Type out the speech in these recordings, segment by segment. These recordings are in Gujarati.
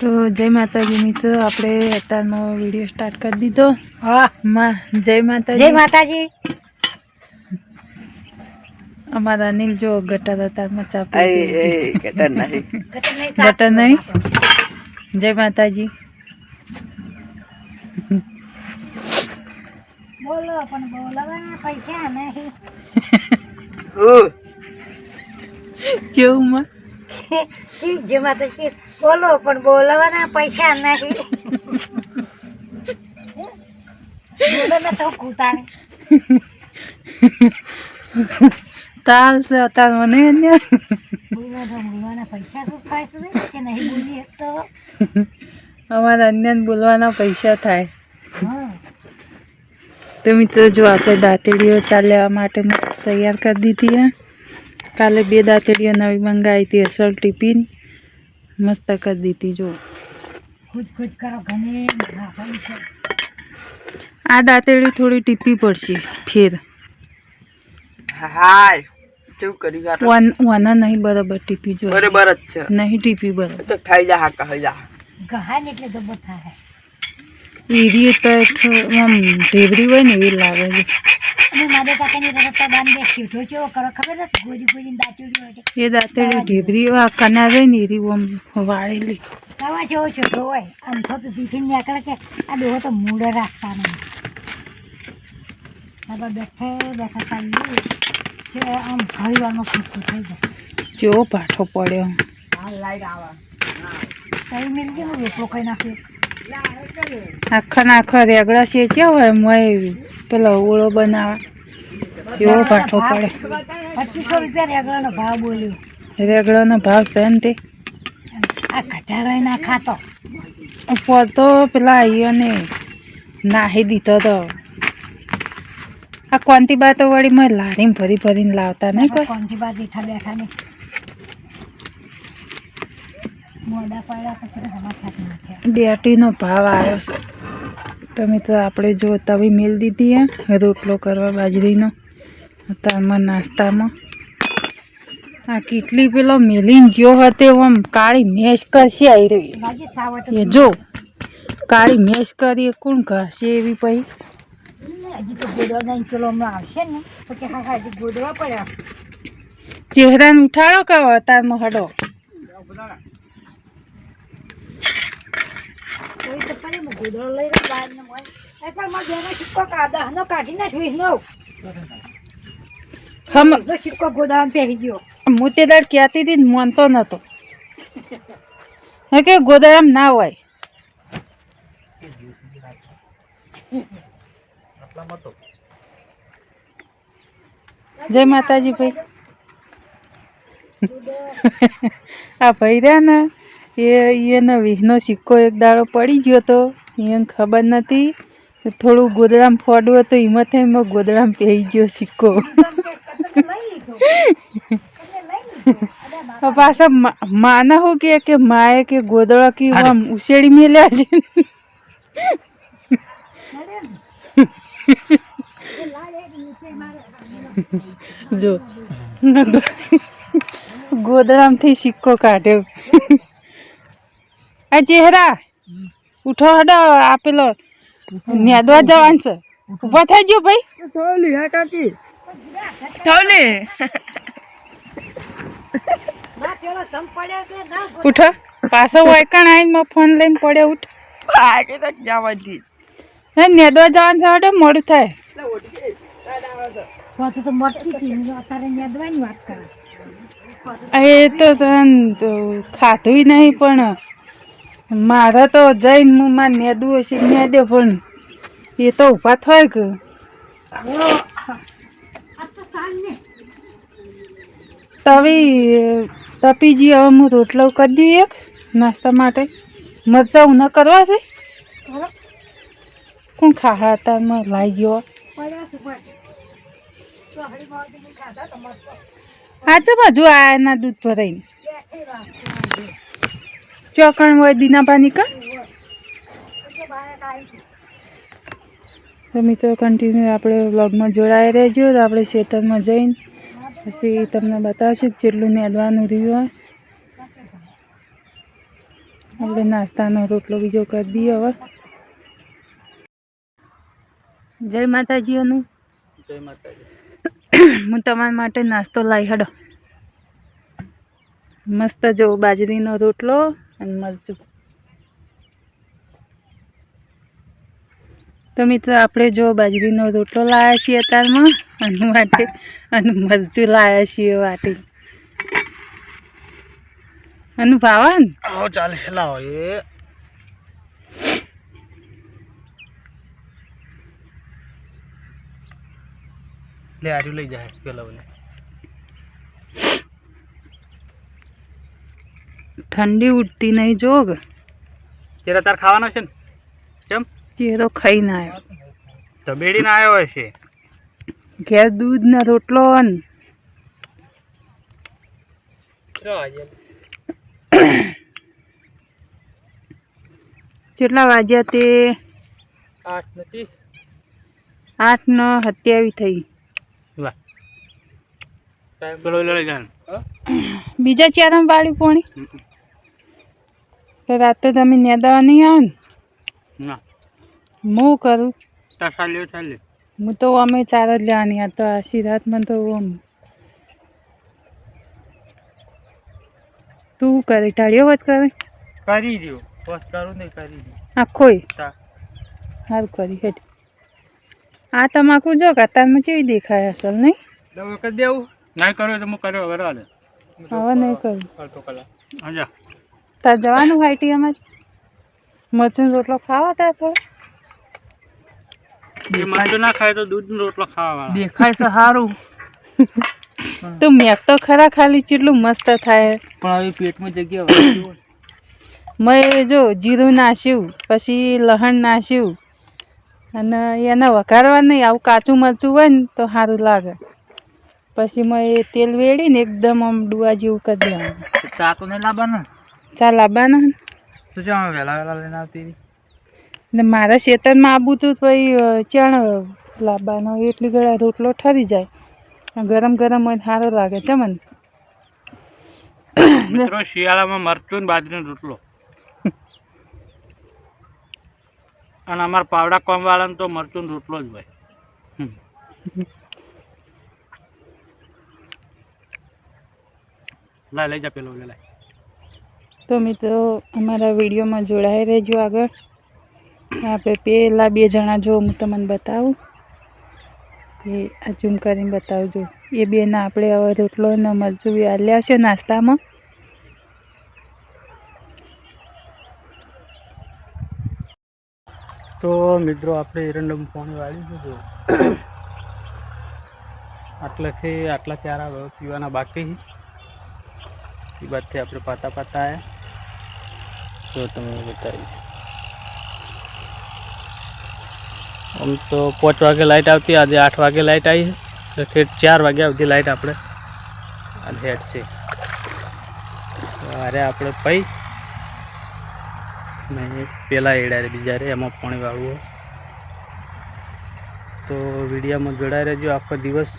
તો જય માતાજી મિત્રો આપણે અત્યારનો વીડિયો સ્ટાર્ટ કરી દીધો. હા માં જય જય માતાજી. માતાજી અમારા અનિલ જો ગટર અત્યારમાં ચા પી ગટર નહીં. ગટર નહીં જય માતાજી. બોલો પણ બોલવાના પૈસા નહીં. ઉ જેવું માં જય માતાજી. બોલો પણ બોલવાના પૈસા નહીં બોલો ને તો કૂતાને તાલ છે અત્યારમાં મને અન્ય. બોલો તો બોલવાના પૈસા શું થાય કે નહીં બોલીએ તો? અમારા અન્યને બોલવાના પૈસા થાય. હા. તો મિત્રો જો આપણે દાંતેડીઓ ચાલ માટે તૈયાર કરી દીધી કાલે બે દાંતેડીઓ નવી મંગાવી હતી અસલ ટિફિન. મસ્ત કરી દીધી જો. આ દાંતેડી થોડી ટીપી પડશે ફેર. વન નહીં બરાબર ટીપી જો બરોબર જ છે. નહીં ટીપી બરાબર. તો ખાઈ જા ખાઈ જા. ગહાને એટલે તો થાય. એરી તો આમ ઢેબરી હોય ને એવી લાગે છે. અને મારે કાકાની રસ્તા બાંધ બે શેઠો કેવો કરો ખબર છે હોય એ દાંતેડી ઢેબરી આ કના રહી ને એરી આમ વાળેલી. આવા જેવો છોકરો હોય. આમ થતું પીઠી નીકળે કે આ ડોહો તો મૂળ રાખતા નહીં હવે બેઠે બેઠા ચાલી કે આમ ઘડીવાનું ખુશી થઈ જાય. જેવો પાઠો પડ્યો. કઈ મિલ ગયું ખાઈ નાખ્યો આખા ને આખા રેગડા શેચ્યા હોય મોય પેલો ઓળો બનાવે? એવો પાઠો પડે. પચીસો રૂપિયા રેગડાનો ભાવ બોલ્યો. રેગડાનો ભાવ છે ને તે? આ ઘટાડો ના ખાતો. પોતો પેલા અહીંયાને નાહી દીધો તો. આ કોંતી બાતો વળી મેં લારીમાં ભરી ભરીને લાવતા નહીં કોઈ? કોણથી બાદ બેઠા બેઠા ને મોડા પાડ્યા પછી હમા થાક નાખ્યા ડેટીનો ભાવ આવ્યો છે. તો આપણે જો તવી મેલ દીધી હે રોટલો કરવા બાજરીનો તારમાં નાસ્તામાં. આ કેટલી પેલો મેલીને ગયો હતો આમ કાળી મેશ કરશે આવી રહી એ જો, કાળી મેશ કરી કોણ ઘાસે એવી પછી હજી ચહેરાને ઉઠાડો કે અવતારમાં હડો? કોઈ તો પડે હું ગોદડો લઈને બહાર ને મોય. એ પણ મારા બેનો સિક્કો કાદા હનો કાઢી નાખ્યો નો હમ. નો સિક્કો ગોદામ પહેરી ગયો. હું તે દાડ કહેતી હતી ને માનતો નહોતો હે કે ગોદામ ના હોય. જય માતાજી ભાઈ. આ ભાઈ રહ્યા ને. એ એનો વીહનો સિક્કો એક દાડો પડી ગયો હતો એને ખબર નથી થોડું ગોદડામ ફોડવું હતું એમાં એમાં ગોદડામ પહેરી ગયો સિક્કો. પાછા માના કે કે માએ કે ગોદડા કે આમ ઉછેડી મેલ્યા છે. જો. ગોદડામથી સિક્કો કાઢ્યો. આ ચહેરા. ઉઠો હડો આપેલો નેદવા જવાન છે ઊભા થઈ ગયો ભાઈ. થોલી હા કાકી. થોલી ઉઠો. પાછો વાયકણ આવીને ફોન લઈને પડ્યો ઉઠ. આ કે તક હે નેદવા જવાનું છે હડો મોડું થાય. તો. તો મળતી હતી અત્યારે નેદવાની વાત કરે. એ તો તન તો ખાધું નહીં પણ મારે તો જઈને હું માં નેદવું હશે, નેદે પણ. એ તો ઊભા થાય કે. તવી, તપીજી, હવે હું રોટલો કરી દઉં એક નાસ્તા માટે. મરચા ઉના કરવા છે? કોણ ખાહા હતા? લાઈ ગયો આજે બાજુ આ એના દૂધ ભરાઈને? ચોકણ હોય દીનાબાની કણ તો તો મિત્રો કન્ટિન્યુ આપણે વ્લોગમાં જોડાઈ રહેજો. તો આપણે ખેતરમાં જઈને પછી તમને બતાવશું કે જેટલું નેદવાનું રહ્યું હોય. આપણે નાસ્તાનો રોટલો બીજો કરી દઈએ હવે. જય માતાજી અનુ જય માતાજી. હું તમારા માટે નાસ્તો લાવી હડો. મસ્ત જો બાજરીનો રોટલો અને મરચું. તો મિત્રો, આપણે જો બાજરીનો રોટલો લાવ્યા છીએ અત્યારમાં, અને માટે અને મરચું લાવ્યા છીએ વાટી. અને ભાવન આવો ચાલે, લાવો એ. લે, આર્યું લઈ જાય પેલા બોલે ઠંડી ઉઠતી નહીં જોગ. તેરા તાર ખાવાનો છે ને? કેમ? ચહેરો ખાઈ ના આવ્યો તબેડી ના આવ્યો હશે ઘેર દૂધ ને રોટલો ને કેટલા વાગ્યા તે? આઠ નથી. આઠ ને સત્યાવીસ થઈ. બીજા ચારમ વાળી પોણી? તો રાતે તમે નેદાવા નહીં આવો ને? ના. હું કરું? ચાલ્યો ચાલ્યો હું તો અમે ચાર જ લેવાની આ તો આશી રાતમાં તો આમ તું કરી કરે ટાળીઓ વચ કરે? કરી દો બસ કરું નહીં કરી દો આખોય તા. સારું કરી હેડ. આ તમાકુ જો કતારમાં કેવી દેખાય અસલ નહીં? દવા કરી દેવું. ના કરો તો હું કર્યો કરવા દે હવે નહીં કરું. અડધો કલાક. હા તાર જવાનું હાઈટી અમારે? મરચું રોટલો ખાવા ત્યાં થોડો એ ના ખાય તો દૂધનો રોટલો ખાવા દેખાય છે સારું તો મેક તો ખરા ખાલી કેટલું મસ્ત થાય. પણ હવે પેટમાં જગ્યા મેં જો જીરું નાખ્યું પછી લહણ નાખ્યું અને એને વઘારવા નહીં આવું કાચું મરચું હોય ને તો સારું લાગે. પછી મેં તેલ વેડીને એકદમ આમ ડુવા જેવું કરી દેવાનું. ચા તો નહીં લાવવાનો? ચા લાવવાના ને. તો ચાલ વહેલા વહેલા લઈને આવતી હતી. ને મારા ખેતરમાં આવું તું પછી ચણ લાવવાનો એટલી ગળા રોટલો ઠરી જાય. ગરમ ગરમ હોય સારો લાગે છે મને. મિત્રો શિયાળામાં મરચું બાજરીનો રોટલો. અને અમારા પાવડા કોમ વાળાને તો મરચું રોટલો જ હોય. લાય લઈ જા પેલો લે લાય તો મિત્રો, અમારા વિડીયોમાં જોડાઈ રહેજો આગળ. આપણે પહેલાં બે જણા જો, હું તમને બતાવું. એ આ ઝૂમ કરીને બતાવજો. એ બેના આપણે હવે રોટલો ને મરચું આલ્યા છે નાસ્તામાં. તો મિત્રો, આપણે એરંડમ પાણી વાળી દીધો. આટલા છે આટલા ચારા પીવાના બાકી એ બાદથી આપણે પાતા પાતા આવ્યા તો તમે બતાવી. આમ તો પાંચ વાગે લાઇટ આવતી, આજે આઠ વાગે લાઇટ આવી એટલે ચાર વાગ્યા સુધી લાઇટ આપણે આજે હેડ છે. અરે આપણે પૈ ને પેલા એડા બીજા રે, એમાં પાણી વાળવું તો વિડીયામાં જોડાઈ રહેજો આખો દિવસ.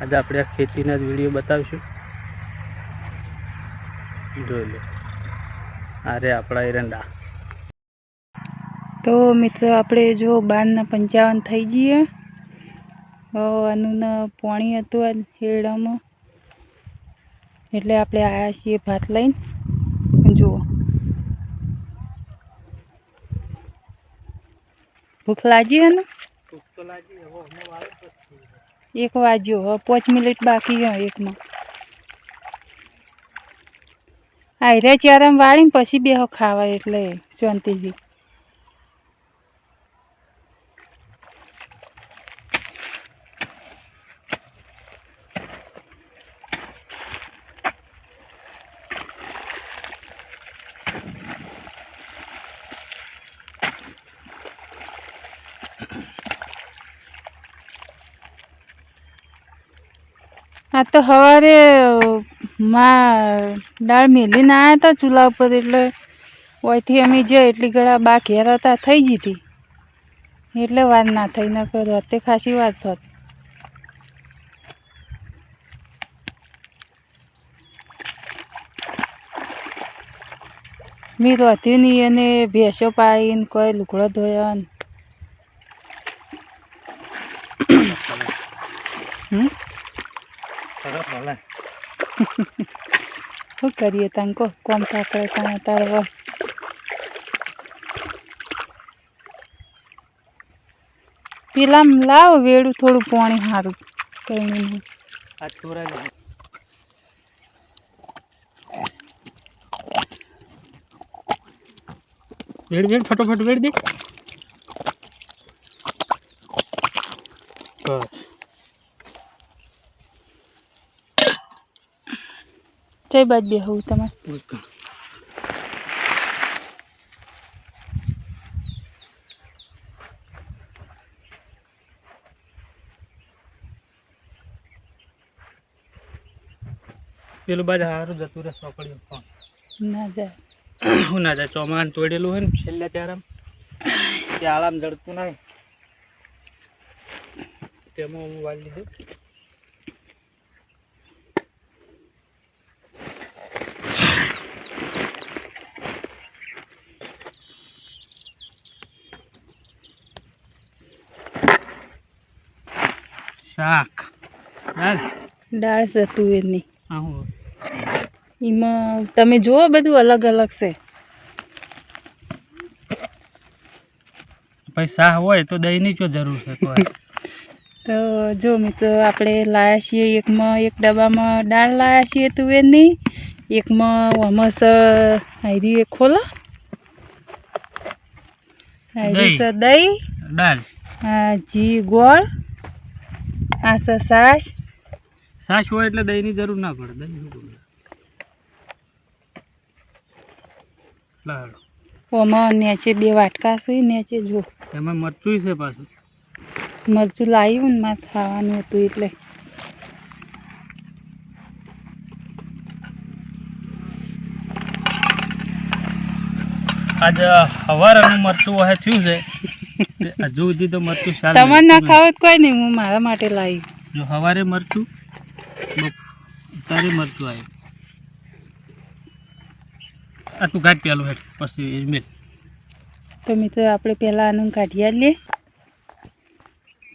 આજે આપણે આ ખેતીના જ વીડિયો બતાવીશું. જોઈ લો. આ રે આપણા એરંડા. તો મિત્રો આપણે જો બારના પંચાવન થઈ જઈએ. આનું પાણી હતું આ હેડામાં. એટલે આપણે આવ્યા છીએ ભાત લઈને. જુઓ. ભૂખ લાગી હે ને? એક વાગ્યો હવે પાંચ મિનિટ બાકી હ એકમાં. આયરા ચારામ વાળીને પછી બેહો ખાવા એટલે શાંતિથી. આ તો સવારે માં દાળ મેલી ના આવ્યા હતા ચૂલા ઉપર એટલે ઓયથી અમે જે એટલી ગળા બા ઘેર હતા થઈ જતી. એટલે વાર ના થઈ ન કરો તે ખાસી વાત થત. મેં તો નહીં અને ભેંસો પાઈને કોઈ લુકડો ધોયો ને હમ સરસ ભલે શું કરીએ તને કહો કોમ તાકડે તમે તારે હોય પેલા લાવ વેડું થોડું પાણી સારું કંઈ આ છોરા વેડ વેડ ફટોફટ વેડ દે બસ જય બાદ બે હોવું તમે પેલું બાજુ સારું જતું રહે ચોકડીઓ ફોન. ના જાય. હું ના જાય ચોમાન તોડેલું હોય ને છેલ્લે ત્યારે ત્યાં આરામ જડતું નહીં. તેમાં હું વાળી લીધું શાક. દાળ હું એમાં તમે જુઓ બધું અલગ અલગ છે. પછી શાહ હોય તો દહીંની જો જરૂર છે તો જો મિત્રો આપણે લાયા છીએ એકમાં એક ડબ્બામાં દાળ લાયા છીએ તુવેરની એકમાં વમસ હારી એક ખોલો. હારી દહીં. દાળ. આ જી ગોળ. આ છે સાસ? સાસ હોય એટલે દહીંની જરૂર ના પડે દહીં? લાડુ. ઓમાં નેચે બે વાટકા છે નેચે જો. એમાં મરચું છે પાછું. મરચું લાવ્યું ને મારે ખાવાનું હતું એટલે. આજે હવારનું મરચું હોય થયું છે. હજુ સુધી તો મરચું સારું તમારે ના ખાવ કોઈ નહીં હું મારા માટે લાવી જો સવારે મરચું તારે મરચું આવ્યું આ તું કાઢ પેલું હેઠ પછી એ તો મિત્રો આપણે પહેલાં આનું કાઢી લે.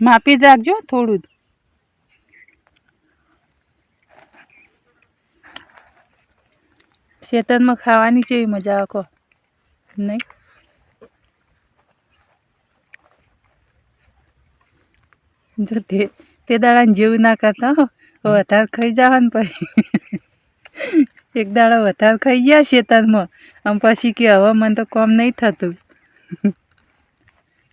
માપી જ રાખજો થોડું જ. ખેતરમાં ખાવાની કેવી મજા કહો? નહીં? જો તે તે દાડાને જેવું ના કરતા હો. વધારે ખાઈ જવાનું પછી. એક દાડો વધારે ખાઈ ગયા શેતરમાં. આમ પછી કે હવે મને તો કોમ નહીં થતું.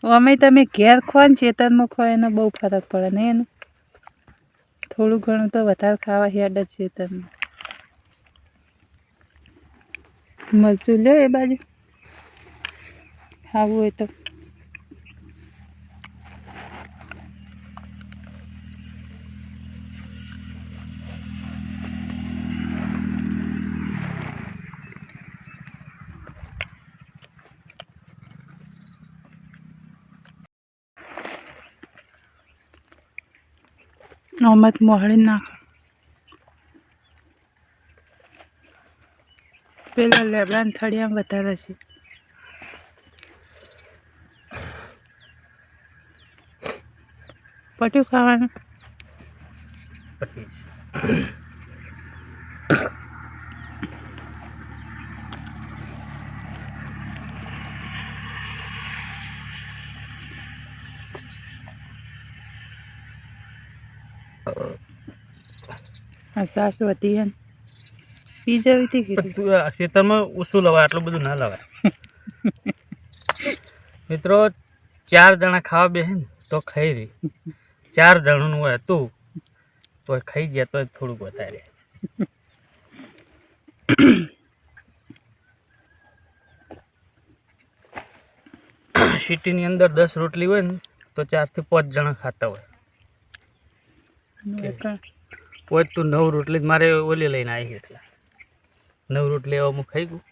અમે તમે ઘેર ખો ને ખેતરમાં ખો એનો બહુ ફરક પડે ને એનું. થોડું ઘણું તો વધારે ખાવા હેડ જ ખેતરમાં મરચું લ્યો એ બાજુ. ખાવું હોય તો. આમાં મોહળી નાખ પેલા લેબડા થળિયા વધારે છે પટ્યું ખાવાનું પતી સાસ હતી હે ને હતી ખેતરમાં ઓછું લવાય આટલું બધું ના લવાય. મિત્રો ચાર જણા ખાવા બેસે ને તો ખાઈ રહી. ચાર જણનું હોય તું તો ખાઈ ગયા તો થોડુંક વધારે. સિટીની અંદર દસ રોટલી હોય ને તો ચારથી પાંચ જણા ખાતા હોય. પોચ તું નવ રોટલી જ મારે ઓલી લઈને આવી એટલે. નવ રોટલી એવા હું ખાઈ ગયું.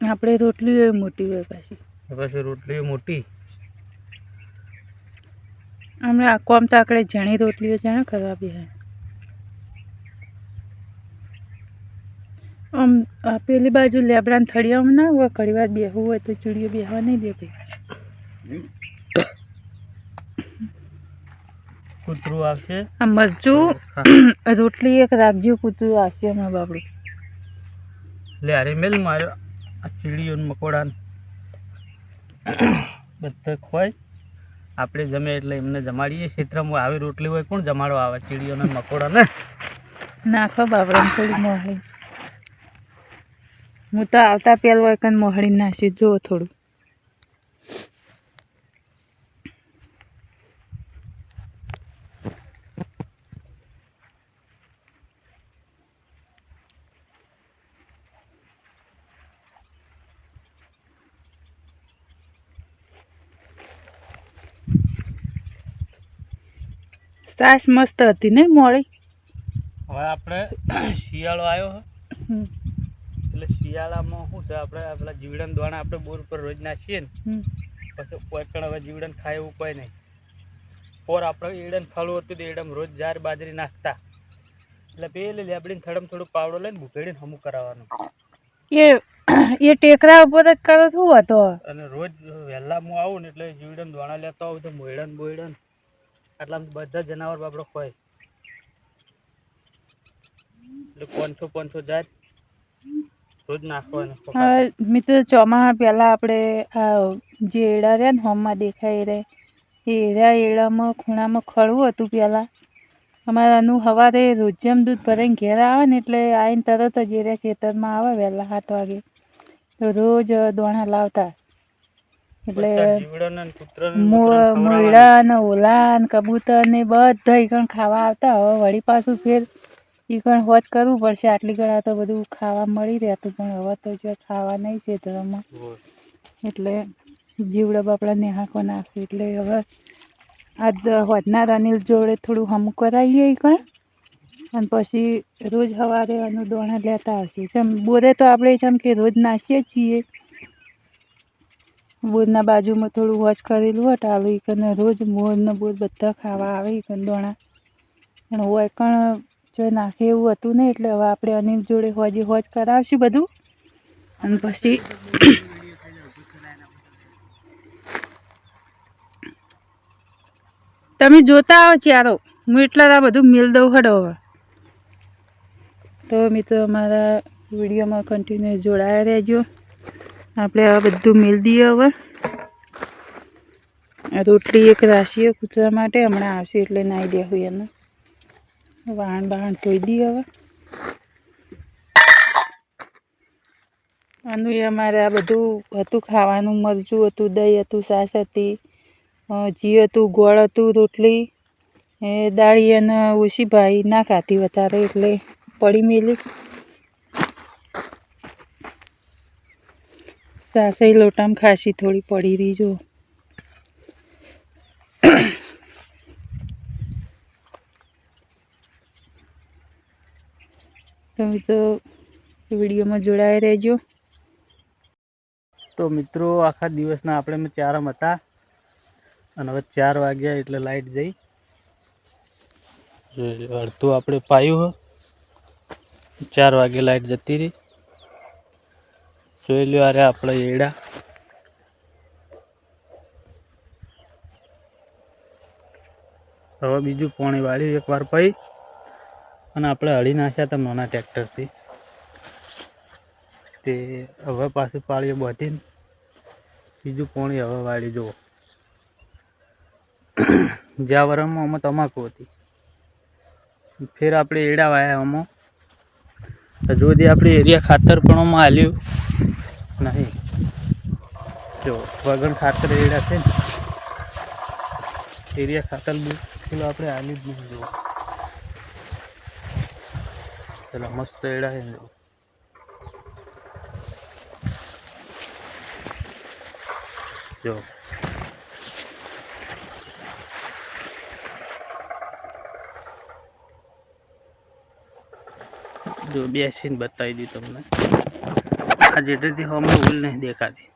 આપણે રોટલી હોય મોટી હોય પાછી. પછી રોટલી મોટી. અમે આ કોમ તો આપણે જણી રોટલીઓ જાણે કરવા બી હે આમ આ પેલી બાજુ લેબડાને થળિયામાં ના હોય કડીવાર બેહવું હોય તો ચૂડીઓ બેહવા નહીં દે ભાઈ. કૂતરું આવશે? આ મરચું રોટલી એક રાખજો કૂતરું આવશે અમારા બાપડું. લે અરે મેલ માર્યો આ ચીડીઓ ને મકોડા ને બધા ખોય આપણે જમે એટલે એમને જમાડીએ. ક્ષેત્રમાં આવી રોટલી હોય કોણ જમાડો આવે ચીડીઓને ને મકોડાને નાખો બાપડા થોડી મોહળી. હું તો આવતા પહેલ એક મોહળી નાખી જુઓ થોડું. સાસ મસ્ત હતી ને મોળી? હવે આપણે શિયાળો આવ્યો એટલે શિયાળામાં શું છે આપણે આપણા જીવડન દ્વારા આપણે બોર ઉપર રોજ નાખીએ ને પછી કોઈ પણ હવે જીવડન ખાય એવું કોઈ નહીં. પોર આપણે એડન ખાલું હતું તો એડમ રોજ જાર બાજરી નાખતા. એટલે પેલી લેબડીને થડમ થોડું પાવડો લઈને ભૂખેડીને હમું કરાવવાનું. એ એ ટેકરા ઉપર જ કરો શું હતો અને રોજ વહેલા હું આવું ને એટલે જીવડન દ્વારા લેતો આવું તો મોયડન બોયડન. આટલા બધા જનાવર બાપડો ખોય. એટલે પાંચસો જાત મિત્ર ચોમાસા પહેલાં આપણે, આ, જે એડા રહ્યા ને હોમમાં દેખાય રહે એ એરા એડામાં, ખૂણામાં ખડવું હતું પહેલાં. અમારાનું સવારે રોજમ દૂધ ભરાઈને ઘેર આવે ને એટલે આવીને તરત જ એ રહ્યા ખેતરમાં આવે વહેલા સાત વાગે. તો રોજ દોણા લાવતા. એટલે જીવડન મો- મોયડા ને ઓલા ને કબૂતર ને બધા ઈકણ ખાવા આવતા હવે વળી પાછું ફેર ઈકણ હોજ કરવું પડશે. આટલી ગળા તો બધું ખાવા મળી રહેતું. પણ હવે તો જો ખાવા નહીં છે ધર્મમાં. એટલે જીવડા બાપડા નેહાકો નાખે. એટલે હવે આ હોજના અનિલ જોડે થોડું હમું કરાવીએ ઈકણ અને પછી રોજ સવારે એનું દોણા લેતા આવશે જેમ બોરે તો આપણે જેમ કે રોજ નાસીએ છીએ બોરના બાજુમાં થોડું વોચ કરેલું હોય ટાલું કને રોજ મોરને બોધ બધા ખાવા આવે ઈકન દોણા. પણ હોય કણ જો નાખે એવું હતું નહીં એટલે હવે આપણે અનિલ જોડે હોજે હોજ કરાવશું બધું. અને પછી તમે જોતા આવો ચારો હું એટલા આ બધું મેલ દઉં હડો હવે. તો મિત્રો, અમારા વિડીયોમાં કન્ટિન્યુ જોડાયા રહેજો. આપણે આ બધું મેળ દઈએ હવે. રોટલી એક રાશીએ કૂતરા માટે, હમણાં આવશે એટલે નાહી દેવું એને. વાહણ બાણ ધોઈ દઈએ હવે. આનું એ અમારે આ બધું હતું, ખાવાનું મરચું હતું, દહીં હતું સાસ હતી ઘી હતું, ગોળ હતું, રોટલી. એ દાળી અને ઓછી ભાઈ ના ખાતી વધારે એટલે પડી મેલી. સાસે લોટામાં ખાસી થોડી પડી રહી જો તમે તો વિડીયોમાં જોડાઈ રહેજો. તો મિત્રો, આખા દિવસના આપણે ચારમ હતા અને હવે ચાર વાગ્યા એટલે લાઈટ જઈ. અડધું આપણે પાયું ચાર વાગે લાઈટ જતી રહી. જોઈ લ્યો અરે આપણે એડા હવે બીજું પાણી વાળ્યું એકવાર પઈ અને આપણે હળી નાખ્યા હતા નાના ટ્રેક્ટરથી. તે હવે પાછું પાળીએ બાંધીને. બીજું પાણી હવે વાળી જુઓ. જ્યાં વરમમાં અમે તમાકુ હતી. ફેર આપણે એડા વાયા અમો. હજુ સુધી આપણે એરિયા ખાતર પણ આમાં હાલ્યું નહીં. જો વગણ ખાતર એડા છે ને, એરિયા ખાતર બિલકુલ આપણે આની જ જુઓ ચલો મસ્ત એડા છે જો. જો. જો, બેસીને બતાવી દી તમને. આ જેટેથી હમણાં ભૂલ નહીં દેખાતી.